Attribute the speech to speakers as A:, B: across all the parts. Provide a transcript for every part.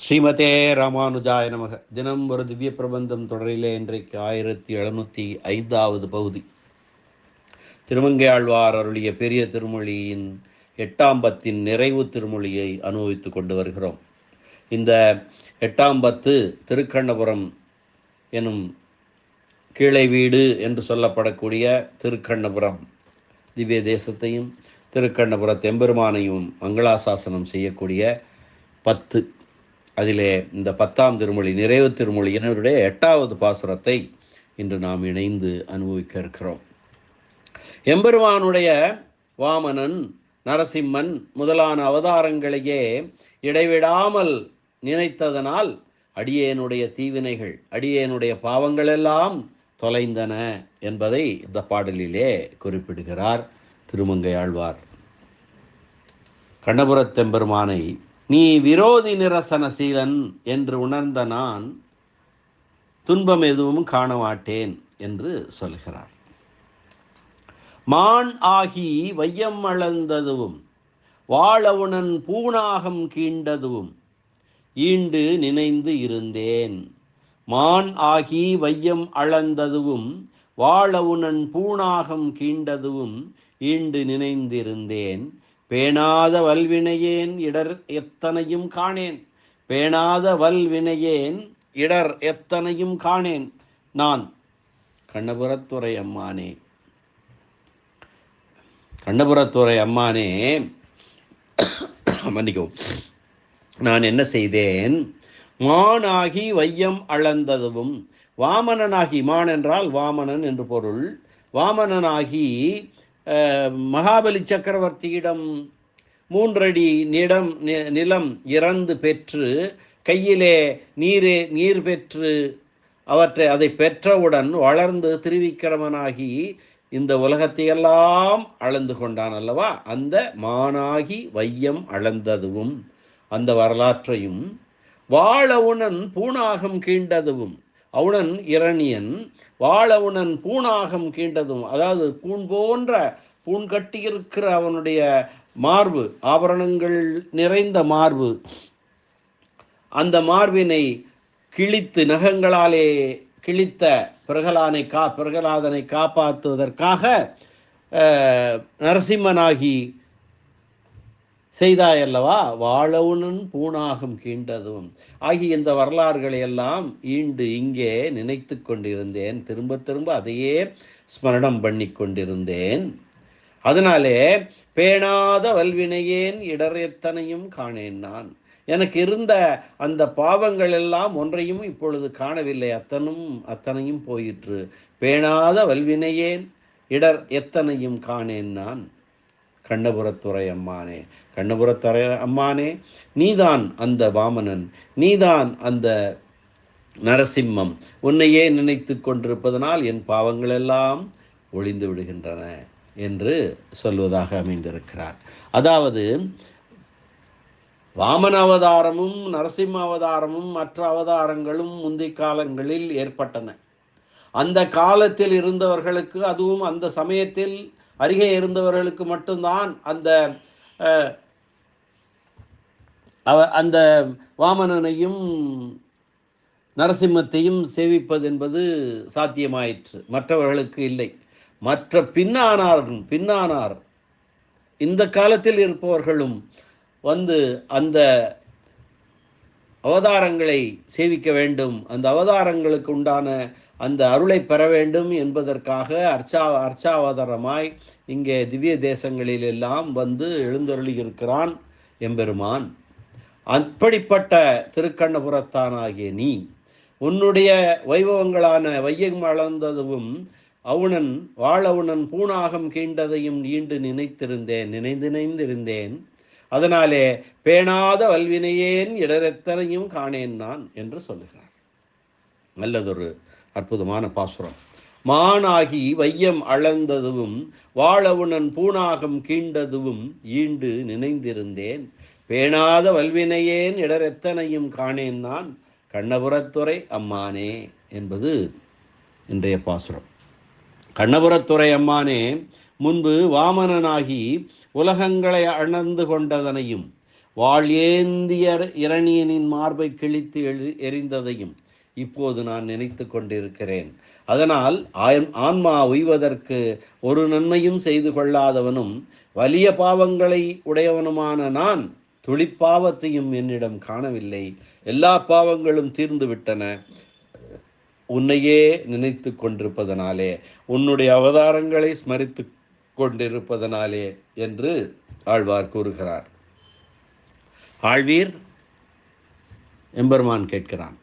A: ஸ்ரீமதே ராமானுஜாய நமக. தினம் ஒரு திவ்ய பிரபந்தம் தொடரிலே இன்றைக்கு ஆயிரத்தி எழுநூற்றி ஐந்தாவது பகுதி. திருமங்கையாழ்வார் அருளிய பெரிய திருமொழியின் எட்டாம் பத்தின் நிறைவு திருமொழியை அனுபவித்து கொண்டு வருகிறோம். இந்த எட்டாம் பத்து திருக்கண்ணபுரம் எனும் கீழை வீடு என்று சொல்லப்படக்கூடிய திருக்கண்ணபுரம். திவ்ய தேசத்தையும் திருக்கண்ணபுர தெம்பெருமானையும் மங்களாசாசனம் செய்யக்கூடிய பத்து அதிலே இந்த பத்தாம் திருமொழி நிறைவு திருமொழி என்னுடைய எட்டாவது பாசுரத்தை இன்று நாம் இணைந்து அனுபவிக்க இருக்கிறோம். எம்பெருமானுடைய வாமனன் நரசிம்மன் முதலான அவதாரங்களையே இடைவிடாமல் நினைத்ததனால் அடியேனுடைய தீவினைகள் அடியேனுடைய பாவங்களெல்லாம் தொலைந்தன என்பதை இந்த பாடலிலே குறிப்பிடுகிறார் திருமங்கை ஆழ்வார். கண்ணபுரத்தெம்பெருமானை நீ விரோதி நிரசனசீலன் என்று உணர்ந்த நான் துன்பம் எதுவும் காண மாட்டேன் என்று சொல்கிறார். மான் ஆகி வையம் அளந்ததுவும் வாழவுணன் பூணாகம் கீண்டதுவும் ஈண்டு நினைந்து இருந்தேன். மான் ஆகி வையம் அளந்ததுவும் வாழவுணன் பூணாகம் கீண்டதுவும் ஈண்டு நினைந்திருந்தேன். பேணாத வல்வினையேன் இடர் எத்தனையும் காணேன். பேணாத வல்வினையேன் இடர் எத்தனையும் காணேன். நான் கண்ணபுரத்துறை அம்மானே. கண்ணபுரத்துறை அம்மானே. மன்னிக்கவும். நான் என்ன செய்தேன்? மானாகி வையம் அளந்ததுவும் வாமனனாகி மான் என்றால் வாமனன் என்று பொருள். வாமனனாகி மகாபலி சக்கரவர்த்தியிடம் மூன்றடி நிடம் நிலம் இறந்து பெற்று கையிலே நீரே நீர் பெற்று அவற்றை அதை பெற்றவுடன் வளர்ந்து திருவிக்கிரமனாகி இந்த உலகத்தையெல்லாம் அளந்து கொண்டான் அல்லவா? அந்த மானாகி வையம் அளந்ததுவும் அந்த வரலாற்றையும் வாழவுணன் பூணாகம் கீண்டதுவும் அவுணன் இரணியன் வாழவுணன் பூணாகம் கீண்டதும் அதாவது பூண் போன்ற பூண் கட்டியிருக்கிற அவனுடைய மார்பு ஆபரணங்கள் நிறைந்த மார்பு அந்த மார்பினை கிழித்து நகங்களாலே கிழித்த பிரகலானை கா பிரகலாதனை காப்பாற்றுவதற்காக நரசிம்மனாகி செய்தாயல்லவா வாழவுனன் பூணாகம் கீண்டதும். ஆகிய இந்த வரலாறுகளை எல்லாம் ஈண்டு இங்கே நினைத்து கொண்டிருந்தேன். திரும்ப திரும்ப அதையே ஸ்மரணம் பண்ணி கொண்டிருந்தேன். அதனாலே பேணாத வல்வினையேன் இடர் எத்தனையும் காணேன் நான். எனக்கு இருந்த அந்த பாவங்கள் எல்லாம் ஒன்றையும் இப்பொழுது காணவில்லை. அத்தனும் அத்தனையும் போயிற்று. பேணாத வல்வினையேன் இடர் எத்தனையும் காணேன் நான். கண்ணபுரத்துறை அம்மானே கண்ணபுரத்தர அம்மானே நீதான் அந்த வாமனன் நீதான் அந்த நரசிம்மம். உன்னையே நினைத்து கொண்டிருப்பதனால் என் பாவங்கள் எல்லாம் ஒளிந்து விடுகின்றன என்று சொல்வதாக அமைந்திருக்கிறார். அதாவது வாமன அவதாரமும் நரசிம்ம அவதாரமும் மற்ற அவதாரங்களும் முந்தைய காலங்களில் ஏற்பட்டன. அந்த காலத்தில் இருந்தவர்களுக்கு அதுவும் அந்த சமயத்தில் அருகே இருந்தவர்களுக்கு மட்டும்தான் அந்த அவ அந்த வாமனனையும் நரசிம்மத்தையும் சேவிப்பது என்பது சாத்தியமாயிற்று. மற்றவர்களுக்கு இல்லை. மற்ற பின்னானார் பின்னானார். இந்த காலத்தில் இருப்பவர்களும் வந்து அந்த அவதாரங்களை சேவிக்க வேண்டும். அந்த அவதாரங்களுக்கு உண்டான அந்த அருளை பெற வேண்டும் என்பதற்காக அர்ச்சா அர்ச்சாவதாரமாய் இங்கே திவ்ய தேசங்களில் எல்லாம் வந்து எழுந்தருளியிருக்கிறான் எம்பெருமான். அப்படிப்பட்ட திருக்கண்ணபுரத்தானாகிய நீ உன்னுடைய வைபவங்களான வையம் அளந்ததும் அவுணன் வாழவுணன் பூணாகம் கீண்டதையும் ஈண்டு நினைத்திருந்தேன் நினைந்து நினைந்திருந்தேன். அதனாலே பேணாத வல்வினையேன் இடரெத்தனையும் காணேன் நான் என்று சொல்லுகிறார். நல்லதொரு அற்புதமான பாசுரம். மானாகி வையம் அளந்ததுவும் வாழவுணன் பூணாகம் கீண்டதுவும் ஈண்டு நினைந்திருந்தேன். பேணாத வல்வினையேன் இடரெத்தனையும் காணேன் நான். கண்ணபுரத்துறை அம்மானே என்பது இன்றைய பாசுரம். கண்ணபுரத்துறை அம்மானே முன்பு வாமனனாகி உலகங்களை அணர்ந்து கொண்டதனையும் வாழ் ஏந்திய இரணியனின் மார்பை கிழித்து எரிந்ததையும் இப்போது நான் நினைத்து கொண்டிருக்கிறேன். அதனால் ஆன்- ஆன்மா உய்வதற்கு ஒரு நன்மையும் செய்து கொள்ளாதவனும் வலிய பாவங்களை உடையவனுமான நான் துளிப்பாவத்தையும் என்னிடம் காணவில்லை. எல்லா பாவங்களும் தீர்ந்து விட்டன உன்னையே நினைத்து கொண்டிருப்பதனாலே உன்னுடைய அவதாரங்களை ஸ்மரித்து கொண்டிருப்பதனாலே என்று ஆழ்வார் கூறுகிறார். ஆழ்வீர் எம்பெருமான் கேட்கிறான்.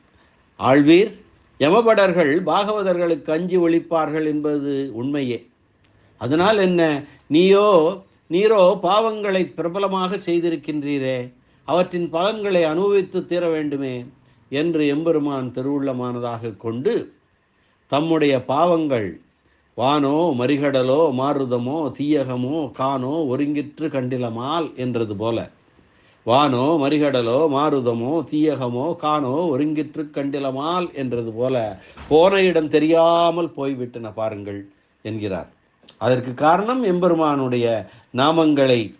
A: ஆழ்வீர் யமபடர்கள் பாகவதர்களுக்கு அஞ்சி ஒழிப்பார்கள் என்பது உண்மையே. அதனால் என்ன? நீயோ நீரோ பாவங்களை பிரபலமாக செய்திருக்கின்றீரே அவற்றின் பலன்களை அனுபவித்து தீர வேண்டுமே என்று எம்பெருமான் திருவுள்ளமானதாக கொண்டு தம்முடைய பாவங்கள் வானோ மரிகடலோ மாருதமோ தீயகமோ கானோ ஒருங்கிற்று கண்டிலமால் என்றது போல வானோ மரிகடலோ மாருதமோ தீயகமோ கானோ ஒருங்கிற்று கண்டிலமால் என்றது போல போன இடம் தெரியாமல் போய்விட்டன பாருங்கள் என்கிறார். அதற்கு காரணம் எம்பெருமானுடைய நாமங்களை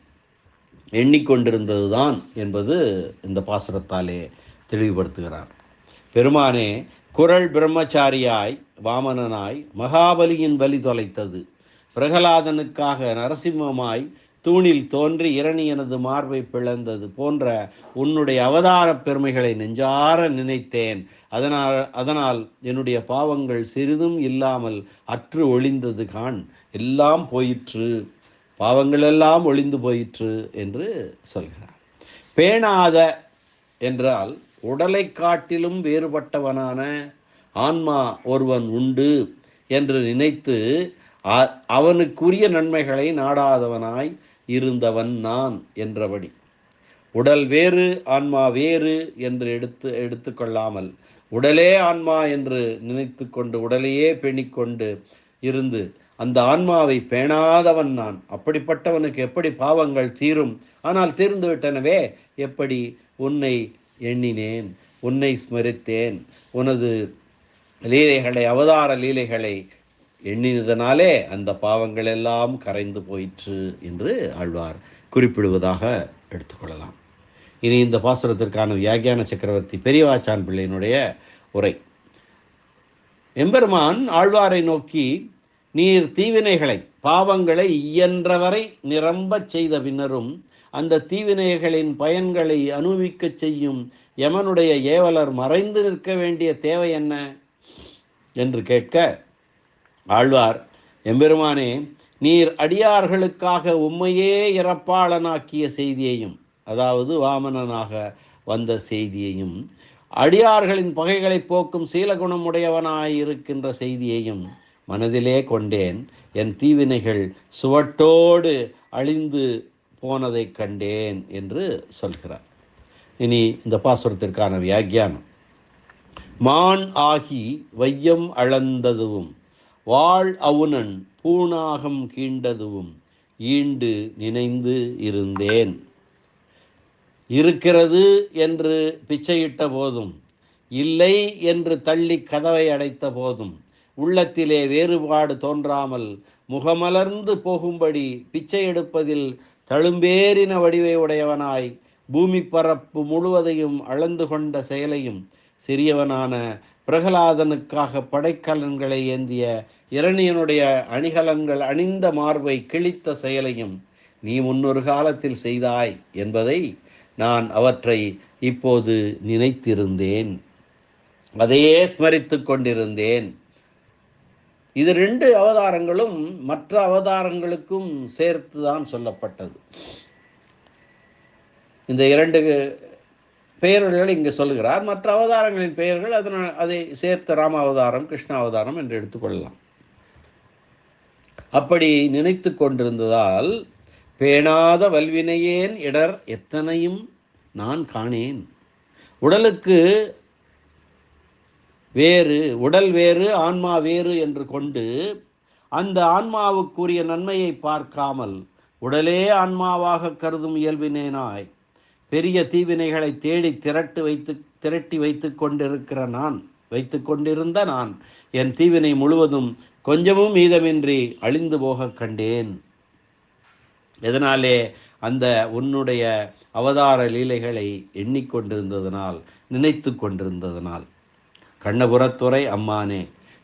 A: எண்ணிக்கொண்டிருந்ததுதான் என்பது இந்த பாசுரத்தாலே தெளிவுபடுத்துகிறார். பெருமானே குரல் பிரம்மச்சாரியாய் வாமனனாய் மகாபலியின் பலி தொலைத்தது. பிரகலாதனுக்காக நரசிம்மமாய் தூணில் தோன்றி இரணியனது மார்பை பிளந்தது போன்ற உன்னுடைய அவதாரப் பெருமைகளை நெஞ்சார நினைத்தேன். அதனால் அதனால் என்னுடைய பாவங்கள் சிறிதும் இல்லாமல் அற்று ஒளிந்தது கான் எல்லாம் போயிற்று. பாவங்கள் எல்லாம் ஒளிந்து போயிற்று என்று சொல்கிறார். பேணாத என்றால் உடலை காட்டிலும் வேறுபட்டவனான ஆன்மா ஒருவன் உண்டு என்று நினைத்து அ- அவனுக்குரிய நன்மைகளை நாடாதவனாய் இருந்தவன் நான் என்றபடி. உடல் வேறு ஆன்மா வேறு என்று எடுத்து எடுத்துக்கொள்ளாமல் உடலே ஆன்மா என்று நினைத்து கொண்டு உடலையே பேணிக்கொண்டு இருந்து அந்த ஆன்மாவை பேணாதவன் நான். அப்படிப்பட்டவனுக்கு எப்படி பாவங்கள் தீரும்? ஆனால் தீர்ந்து விட்டனவே எப்படி? உன்னை எண்ணினேன் உன்னை ஸ்மரித்தேன். உனது லீலைகளை அவதார லீலைகளை எண்ணினதனாலே அந்த பாவங்கள் எல்லாம் கரைந்து போயிற்று என்று ஆழ்வார் குறிப்பிடுவதாக எடுத்துக்கொள்ளலாம். இனி இந்த பாசுரத்திற்கான வியாகியான சக்கரவர்த்தி பெரியவாச்சான் பிள்ளையினுடைய உரை. எம்பெருமான் ஆழ்வாரை நோக்கி நீர் தீவினைகளை பாவங்களை இயன்றவரை நிரம்பச் செய்த பின்னரும் அந்த தீவினைகளின் பயன்களை அனுபவிக்கச் செய்யும் யமனுடைய ஏவலர் மறைந்து நிற்க வேண்டிய தேவை என்ன? என்று கேட்க ஆழ்வார் எம்பெருமானே நீர் அடியார்களுக்காக உம்மையே இறப்பாளனாக்கிய செய்தியையும் அதாவது வாமனனாக வந்த செய்தியையும் அடியார்களின் பகைகளை போக்கும் சீலகுணமுடையவனாயிருக்கின்ற செய்தியையும் மனதிலே கொண்டேன். என் தீவினைகள் சுவட்டோடு அழிந்து போனதைக் கண்டேன் என்று சொல்கிறார். இனி இந்த பாசுரத்திற்கான வியாக்கியானம். மான் ஆகி வையம் அளந்ததுவும் வாழ் அவுணன் பூணாகம் கீண்டதுவும் ஈண்டு நினைந்து இருந்தேன். இருக்கிறது என்று பிச்சையிட்ட போதும் இல்லை என்று தள்ளி கதவை அடைத்த போதும் உள்ளத்திலே வேறுபாடு தோன்றாமல் முகமலர்ந்து போகும்படி பிச்சை எடுப்பதில் தழும்பேறின வடிவை உடையவனாய் பூமி பரப்பு முழுவதையும் அளந்து கொண்ட செயலையும் சிறியவனான பிரகலாதனுக்காக படைக்கலன்களை ஏந்திய இரணியனுடைய அணிகலன்கள் அணிந்த மார்பை கிழித்த செயலையும் நீ முன்னொரு காலத்தில் செய்தாய் என்பதை நான் அவற்றை இப்போது நினைத்திருந்தேன். அதையே ஸ்மரித்து கொண்டிருந்தேன். இது ரெண்டு அவதாரங்களும் மற்ற அவதாரங்களுக்கும் சேர்த்து தான் சொல்லப்பட்டது. இந்த இரண்டு பெயர்கள் இங்கு சொல்லுகிறார். மற்ற அவதாரங்களின் பெயர்கள் அதனால் அதை சேர்த்த ராம அவதாரம் கிருஷ்ண அவதாரம் என்று எடுத்துக்கொள்ளலாம் அப்படி நினைத்து கொண்டிருந்ததால் பேணாத வல்வினையேன் இடர் எத்தனையும் நான் காணேன். உடலுக்கு வேறு உடல் வேறு ஆன்மா வேறு என்று கொண்டு அந்த ஆன்மாவுக்குரிய நன்மையை பார்க்காமல் உடலே ஆன்மாவாக கருதும் இயல்பினேனாய். பெரிய தீவினைகளை தேடி திரட்டு வைத்து திரட்டி வைத்து கொண்டிருக்கிற நான் வைத்து கொண்டிருந்த நான் என் தீவினை முழுவதும் கொஞ்சமும் மீதமின்றி அழிந்து போக கண்டேன். எதனாலே அந்த உன்னுடைய அவதார லீலைகளை எண்ணிக்கொண்டிருந்ததனால் நினைத்து கொண்டிருந்ததனால். கண்ணபுரத்துறை அம்மானே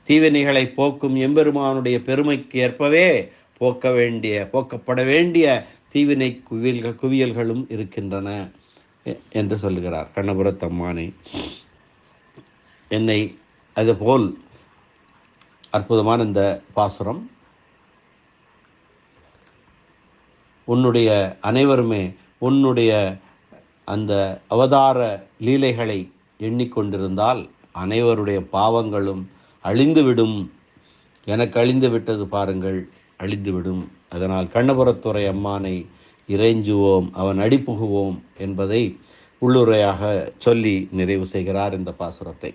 A: தீவினைகளை போக்கும் எம்பெருமானுடைய பெருமைக்கு ஏற்பவே போக்க வேண்டிய போக்கப்பட வேண்டிய தீவினை குவியல்கள் குவியல்களும் இருக்கின்றன. என்று சொல்லுகிறார். கண்ணபுரத்தம்மானே என்னை அதுபோல் அற்புதமான இந்த பாசுரம் உன்னுடைய அனைவருமே உன்னுடைய அந்த அவதார லீலைகளை எண்ணிக்கொண்டிருந்தால் அனைவருடைய பாவங்களும் அழிந்துவிடும். எனக்கு அழிந்து விட்டது பாருங்கள் அழிந்துவிடும். அதனால் கண்ணபுரத்துறை அம்மானை இறைஞ்சுவோம் அவன் அடிப்புகுவோம் என்பதை உள்ளுரையாக சொல்லி நிறைவு செய்கிறார் இந்த பாசுரத்தை.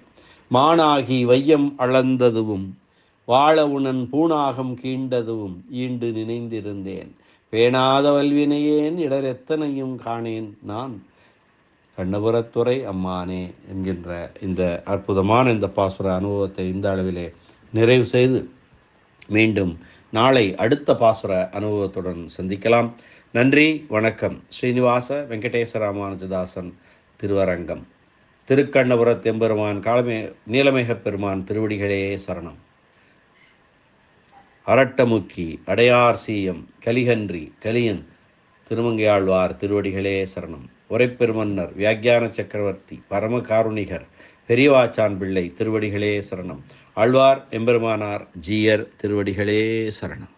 A: மானாகி வையம் அளந்ததுவும் வாழ உணன் பூணாகம் கீண்டதுவும் ஈண்டு நினைந்திருந்தேன். பேணாத வல்வினையேன் இடர் எத்தனையும் காணேன் நான். கண்ணபுரத்துறை அம்மானே என்கின்ற இந்த அற்புதமான இந்த பாசுர அனுபவத்தை இந்த அளவிலே நிறைவு செய்து மீண்டும் நாளை அடுத்த பாசுர அனுபவத்துடன் சந்திக்கலாம். நன்றி வணக்கம். ஸ்ரீனிவாச வெங்கடேச ராமானுஜதாசன் திருவரங்கம். திருக்கண்ணபுரத் எம்பெருமான் காலமே நீலமேகப் பெருமான் திருவடிகளே சரணம். அரட்டமுக்கி அடையார் சீயம் கலிகன்றி கலியன் திருமங்கையாழ்வார் திருவடிகளே சரணம். உரைப்பெருமன்னர் வியாக்கியான சக்கரவர்த்தி பரமகாருணிகர் பெரியவாச்சான் பிள்ளை திருவடிகளே சரணம். ஆழ்வார் எம்பெருமானார் ஜீயர் திருவடிகளே சரணம்.